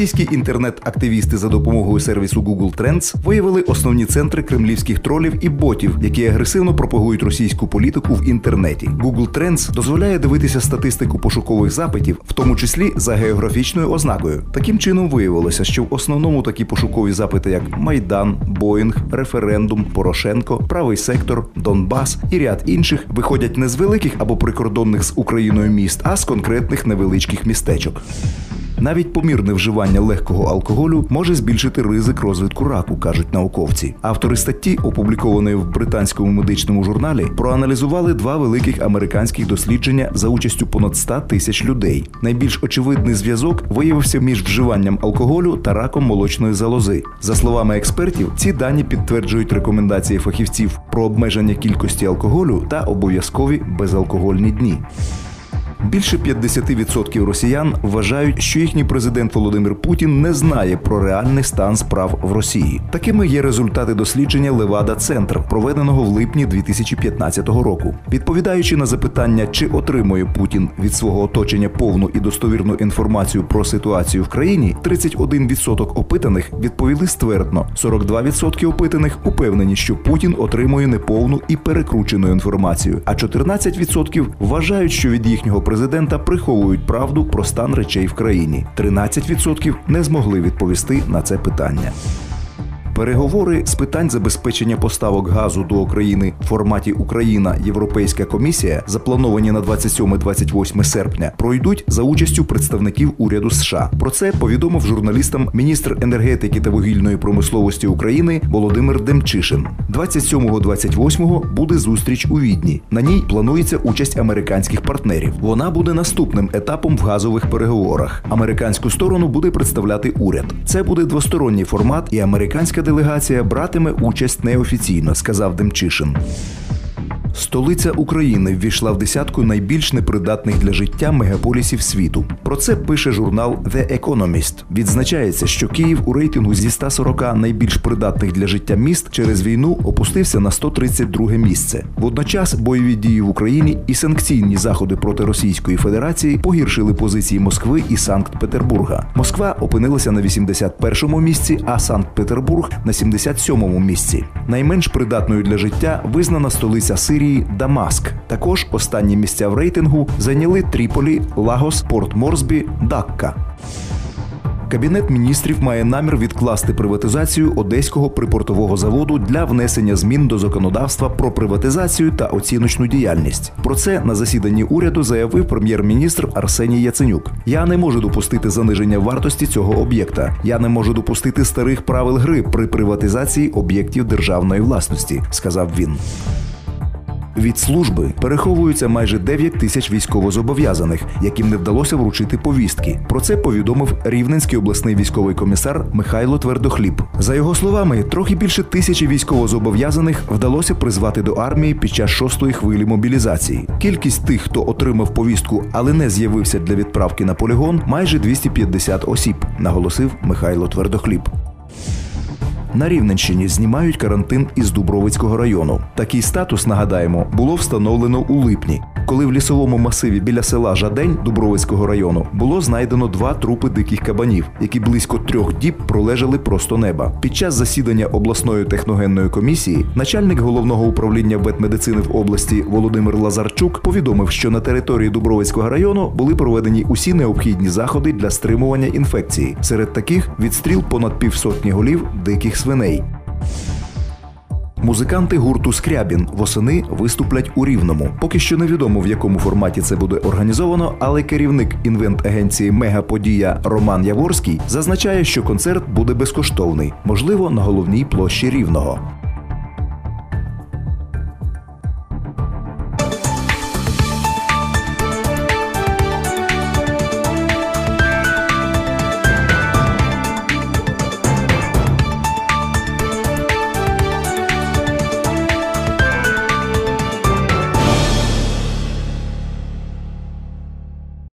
Російські інтернет-активісти за допомогою сервісу Google Trends виявили основні центри кремлівських тролів і ботів, які агресивно пропагують російську політику в інтернеті. Google Trends дозволяє дивитися статистику пошукових запитів, в тому числі за географічною ознакою. Таким чином виявилося, що в основному такі пошукові запити, як Майдан, Боїнг, референдум, Порошенко, правий сектор, Донбас і ряд інших, виходять не з великих або прикордонних з Україною міст, а з конкретних невеличких містечок. Навіть помірне вживання легкого алкоголю може збільшити ризик розвитку раку, кажуть науковці. Автори статті, опублікованої в британському медичному журналі, проаналізували два великих американських дослідження за участю понад 100 тисяч людей. Найбільш очевидний зв'язок виявився між вживанням алкоголю та раком молочної залози. За словами експертів, ці дані підтверджують рекомендації фахівців про обмеження кількості алкоголю та обов'язкові безалкогольні дні. Більше 50% росіян вважають, що їхній президент Володимир Путін не знає про реальний стан справ в Росії. Такими є результати дослідження Левада Центр, проведеного в липні 2015 року. Відповідаючи на запитання, чи отримує Путін від свого оточення повну і достовірну інформацію про ситуацію в країні, 31% опитаних відповіли ствердно, 42% опитаних упевнені, що Путін отримує неповну і перекручену інформацію, а 14% вважають, що від їхнього президента приховують правду про стан речей в країні. 13% не змогли відповісти на це питання. Переговори з питань забезпечення поставок газу до України в форматі Україна Європейська комісія, заплановані на 27-28 серпня, пройдуть за участю представників уряду США. Про це повідомив журналістам міністр енергетики та вугільної промисловості України Володимир Демчишин. 27-28 буде зустріч у Відні. На ній планується участь американських партнерів. Вона буде наступним етапом в газових переговорах. Американську сторону буде представляти уряд. Це буде двосторонній формат, і американська делегація братиме участь неофіційно, сказав Демчишин. Столиця України ввійшла в десятку найбільш непридатних для життя мегаполісів світу. Про це пише журнал The Economist. Відзначається, що Київ у рейтингу зі 140 найбільш придатних для життя міст через війну опустився на 132 місце. Водночас бойові дії в Україні і санкційні заходи проти Російської Федерації погіршили позиції Москви і Санкт-Петербурга. Москва опинилася на 81-му місці, а Санкт-Петербург на 77-му місці. Найменш придатною для життя визнана столиця Сирії Дамаск. Також останні місця в рейтингу зайняли Тріполі, Лагос, Порт Морсбі, Дакка. Кабінет міністрів має намір відкласти приватизацію одеського припортового заводу для внесення змін до законодавства про приватизацію та оціночну діяльність. Про це на засіданні уряду заявив прем'єр-міністр Арсеній Яценюк. Я не можу допустити заниження вартості цього об'єкта. Я не можу допустити старих правил гри при приватизації об'єктів державної власності, сказав він. Від служби переховуються майже 9 тисяч військовозобов'язаних, яким не вдалося вручити повістки. Про це повідомив Рівненський обласний військовий комісар Михайло Твердохліб. За його словами, трохи більше тисячі військовозобов'язаних вдалося призвати до армії під час шостої хвилі мобілізації. Кількість тих, хто отримав повістку, але не з'явився для відправки на полігон, майже 250 осіб, наголосив Михайло Твердохліб. На Рівненщині знімають карантин із Дубровицького району. Такий статус, нагадаємо, було встановлено у липні, коли в лісовому масиві біля села Жадень Дубровицького району було знайдено два трупи диких кабанів, які близько трьох діб пролежали просто неба. Під час засідання обласної техногенної комісії начальник головного управління ветмедицини в області Володимир Лазарчук повідомив, що на території Дубровицького району були проведені усі необхідні заходи для стримування інфекції. Серед таких відстріл понад півсотні голів диких свиней. Музиканти гурту Скрябін восени виступлять у Рівному. Поки що невідомо в якому форматі це буде організовано, але керівник інвент-агенції Мегаподія Роман Яворський зазначає, що концерт буде безкоштовний, можливо, на головній площі Рівного.